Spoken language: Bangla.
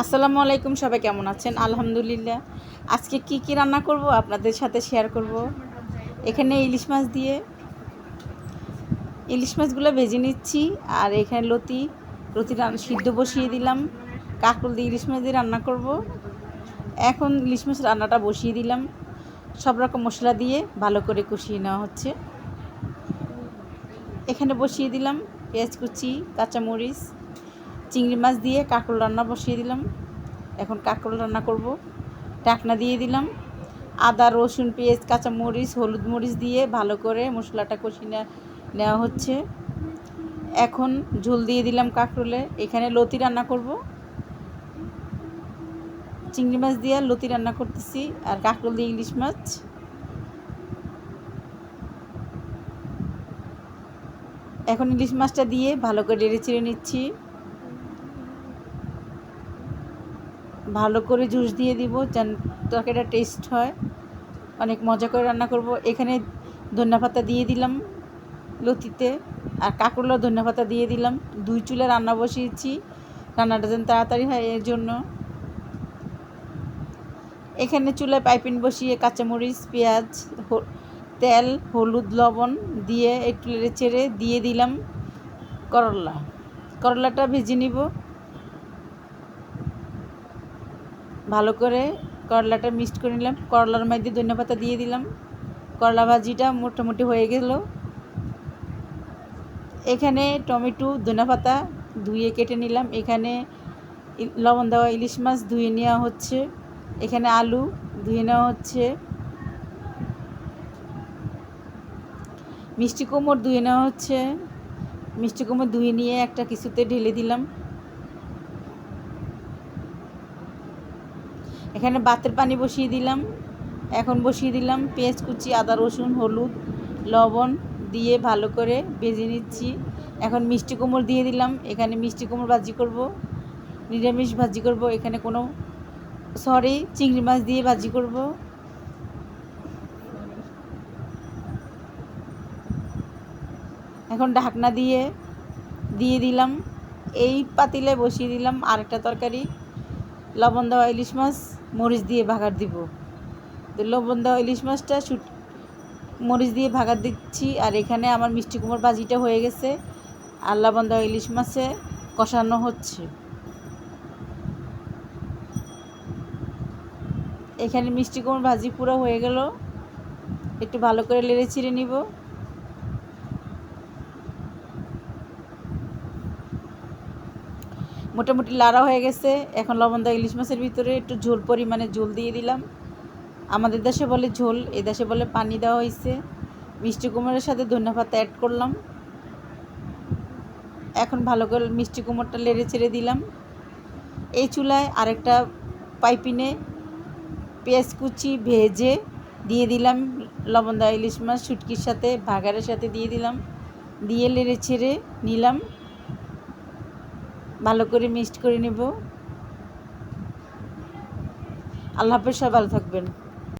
আসসালামু আলাইকুম, সবাই কেমন আছেন? আলহামদুলিল্লাহ। আজকে কি কি রান্না করব আপনাদের সাথে শেয়ার করব। এখানে ইলিশ মাছ দিয়ে ইলিশ মাছগুলো ভেজে নিচ্ছি, আর এখানে লতি লতি সিদ্ধ বসিয়ে দিলাম। কাঁকরোল দিয়ে ইলিশ মাছ দিয়ে রান্না করব। এখন ইলিশ মাছ রান্নাটা বসিয়ে দিলাম। সব রকম মশলা দিয়ে ভালো করে কষিয়ে নেওয়া হচ্ছে। এখানে বসিয়ে দিলাম পেঁয়াজ কুচি, কাঁচামরিচ চিংড়ি মাছ দিয়ে কাঁকরোল রান্না বসিয়ে দিলাম। এখন কাঁকরোল রান্না করব। ঢাকনা দিয়ে দিলাম। আদা, রসুন, পেঁয়াজ, কাঁচামরিচ, হলুদ মরিচ দিয়ে ভালো করে মশলাটা কষিয়ে নেওয়া হচ্ছে। এখন ঝোল দিয়ে দিলাম কাঁকরোলে এখানে লতি রান্না করব। চিংড়ি মাছ দিয়ে লতি রান্না করতেছি। আর কাঁকরোল দিয়ে ইলিশ মাছ। এখন ইলিশ মাছটা দিয়ে ভালো করে ডেড়ে চিড়ে নিচ্ছি। ভালো করে জুস দিয়ে দিব যেন তরকারিটা টেস্ট হয়। অনেক মজা করে রান্না করব। এখানে ধনিয়া পাতা দিয়ে দিলাম লতিতে আর কাঁকরোলা ধনিয়া পাতা দিয়ে দিলাম। দুই চুলে রান্না বসিয়েছি। রান্নাটা যেন তাড়াতাড়ি হয় এর জন্য। এখানে চুলায় পাইপিন বসিয়ে কাঁচামরিচ, পেঁয়াজ তেল, হলুদ, লবণ দিয়ে একটু চেড়ে দিয়ে দিলাম করলা। করলাটা ভেজে নিব। ভালো করে করলাটা মিক্সড করে নিলাম। করলার মধ্যে ধনিয়া পাতা দিয়ে দিলাম। করলা ভাজিটা মোটামুটি হয়ে গেল। এখানে টমেটো, ধনিয়া পাতা ধুয়ে কেটে নিলাম। এখানে লবণ দেওয়া ইলিশ মাছ ধুয়ে নেওয়া হচ্ছে। এখানে আলু ধুয়ে নেওয়া হচ্ছে। মিষ্টি কুমড় ধুয়ে নেওয়া হচ্ছে। মিষ্টি কুমড় ধুয়ে নিয়ে একটা কিছুতে ঢেলে দিলাম। এখানে বাতের পানি বসিয়ে দিলাম। এখন বসিয়ে দিলাম পেঁয়াজ কুচি, আদা রসুন, হলুদ, লবণ দিয়ে ভালো করে ভেজে নিচ্ছি। এখন মিষ্টি কুমড় দিয়ে দিলাম। এখানে মিষ্টি কুমড় ভাজি করব, নিরামিষ ভাজি করব। এখানে কোনো, সরি, চিংড়ি মাছ দিয়ে ভাজি করব। এখন ঢাকনা দিয়ে দিয়ে দিলাম। এই পাতিলে বসিয়ে দিলাম আরেকটা তরকারি, লবণ দেওয়া ইলিশ মাছ। মরিচ দিয়ে ভাগার দিব। তো লবণ দেওয়া ইলিশ মাছটা শুট মরিচ দিয়ে ভাগার দিচ্ছি। আর এখানে আমার মিষ্টি কুমড় ভাজিটা হয়ে গেছে। আর লবণ দেওয়া ইলিশ মাছে কষানো হচ্ছে। এখানে মিষ্টি কুমড় ভাজি পুরো হয়ে গেল। একটু ভালো করে লেড়ে ছিঁড়ে নিব। মোটামুটি লাড়া হয়ে গেছে। এখন লবণ দেওয়া ইলিশ মাছের ভিতরে একটু ঝোল পরিমাণে ঝোল দিয়ে দিলাম। আমাদের দেশে বলে ঝোল, এ দেশে বলে পানি দেওয়া হয়েছে। মিষ্টি কুমড়ের সাথে ধনিয়া পাতা অ্যাড করলাম। এখন ভালো করে মিষ্টি কুমড়টা লেড়ে ছেড়ে দিলাম। এই চুলায় আরেকটা পাইপিনে পেঁয়াজ কুচি ভেজে দিয়ে দিলাম লবণ দেওয়া ইলিশ মাছ, শুটকির সাথে, ভাগারের সাথে দিয়ে দিলাম। দিয়ে লেড়ে ছেড়ে নিলাম। ভালো করে মিক্সড করে নেব। আল্লাহ হাফেজ ভালো থাকবেন।